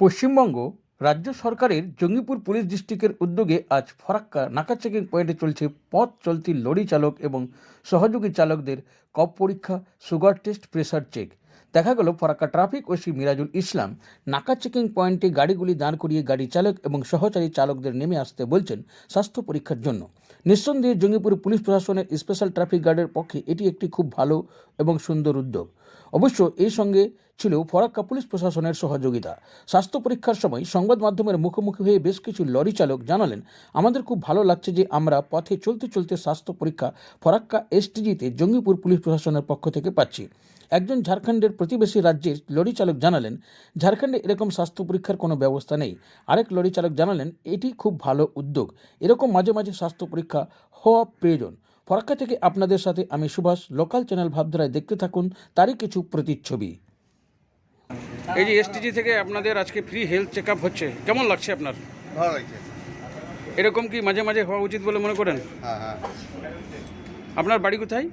পশ্চিমবঙ্গ রাজ্য সরকারের জঙ্গিপুর পুলিশ ডিস্ট্রিক্টের উদ্যোগে আজ ফরাক্কা নাকা চেকিং পয়েন্টে চলছে পথ চলতি লরি চালক এবং সহযোগী চালকদের কপ পরীক্ষা, সুগার টেস্ট প্রেশার চেক। দেখা গেল ফরাক্কা ট্রাফিক ওসি মিরাজুল ইসলাম নাকা চেকিং পয়েন্টে গাড়িগুলি দাঁড় করিয়ে গাড়ি চালক এবং সহচারী চালকদের নেমে আসতে বলছেন স্বাস্থ্য পরীক্ষার জন্য। নিঃসন্দেহে জঙ্গিপুর পুলিশ প্রশাসনের স্পেশাল ট্রাফিক গার্ডের পক্ষে এটি একটি খুব ভালো এবং সুন্দর উদ্যোগ। অবশ্য এই সঙ্গে ছিল ফরাক্কা পুলিশ প্রশাসনের সহযোগিতা। স্বাস্থ্য পরীক্ষার সময় সংবাদ মাধ্যমের মুখোমুখি হয়ে বেশ কিছু লরি চালক জানালেন, আমাদের খুব ভালো লাগছে যে আমরা পথে চলতে চলতে স্বাস্থ্য পরীক্ষা ফরাক্কা এসটিজিতে জঙ্গিপুর পুলিশ প্রশাসনের পক্ষ থেকে পাচ্ছি। একজন ঝাড়খণ্ডের প্রতিবেশী রাজ্যের লরি চালক জানালেন ঝাড়খণ্ডে এরকম স্বাস্থ্য পরীক্ষার কোনো ব্যবস্থা নেই। আরেক লরি চালক জানালেন এটি খুব ভালো উদ্যোগ। এরকম মাঝে মাঝে স্বাস্থ্য পরীক্ষা হওয়া প্রয়োজন। ফরাক্কা থেকে আপনাদের সাথে আমি সুভাষ লোকাল চ্যানেল ভাবধারায় দেখতে থাকুন তারই কিছু প্রতিচ্ছবি। এই যে এসটিজি থেকে আপনাদের আজকে ফ্রি হেলথ চেক আপ হচ্ছে কেমন লাগছে আপনার? ভালো লাগছে। এরকম কি মাঝে মাঝে হওয়া উচিত বলে মনে করেন? হ্যাঁ হ্যাঁ। আপনার বাড়ি কোথায়?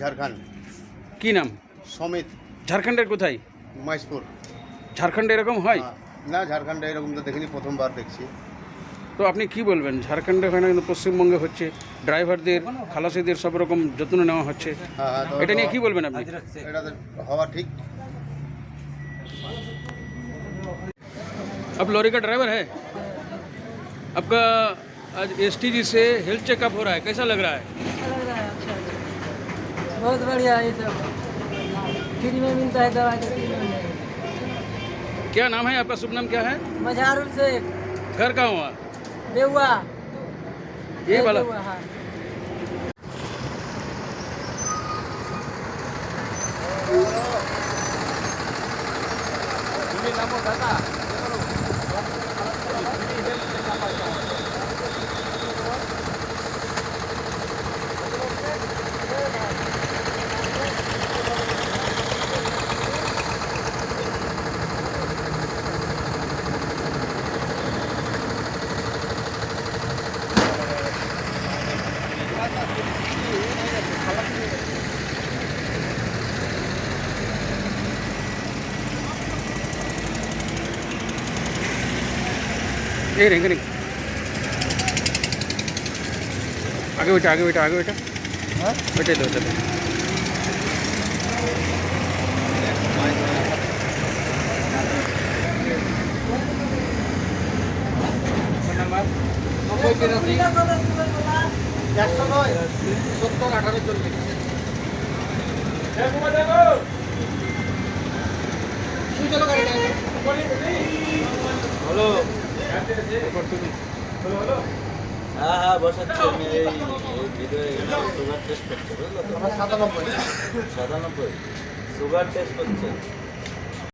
ঝাড়খণ্ড। কি নাম? সমিত ঝাড়খণ্ডের কোথায় মাইসপুর ঝাড়খণ্ডে এরকম হয় হ্যাঁ। না ঝাড়খণ্ডে এরকম তো দেখিনি প্রথমবার দেখছি তো আপনি কি বলবেন ঝাড়খণ্ডে হয় না কিন্তু পশ্চিমবঙ্গে হচ্ছে ড্রাইভারদের খালাসিদের সব রকম যত্ন নেওয়া হচ্ছে হ্যাঁ হ্যাঁ তো এটা নিয়ে কি বলবেন আপনি এটা তো হওয়া ঠিক आप लॉरी का ड्राइवर है आपका आज एस से हेल्थ चेकअप हो रहा है कैसा लग रहा है अच्छा लग रहा है अच्छा अच्छा बहुत बढ़िया ये सब फ्री में मिलता है दवाई तो फ्री में। मिलेगा क्या नाम है? आपका शुभ नाम क्या है? मजहारुल से घर कहाँ हुआ? बेहुआ ये वाला। नाम हाँ। ये रहेंगे नहीं आगे बेटा आगे बेटा आगे बेटा बेटे दो चलो হ্যাঁ হ্যাঁ বসাচ্ছি আমি এই ভিডিও সুগার টেস্ট করছে বুঝলো সাতানব্বই। সাতানব্বই। সুগার টেস্ট করছে।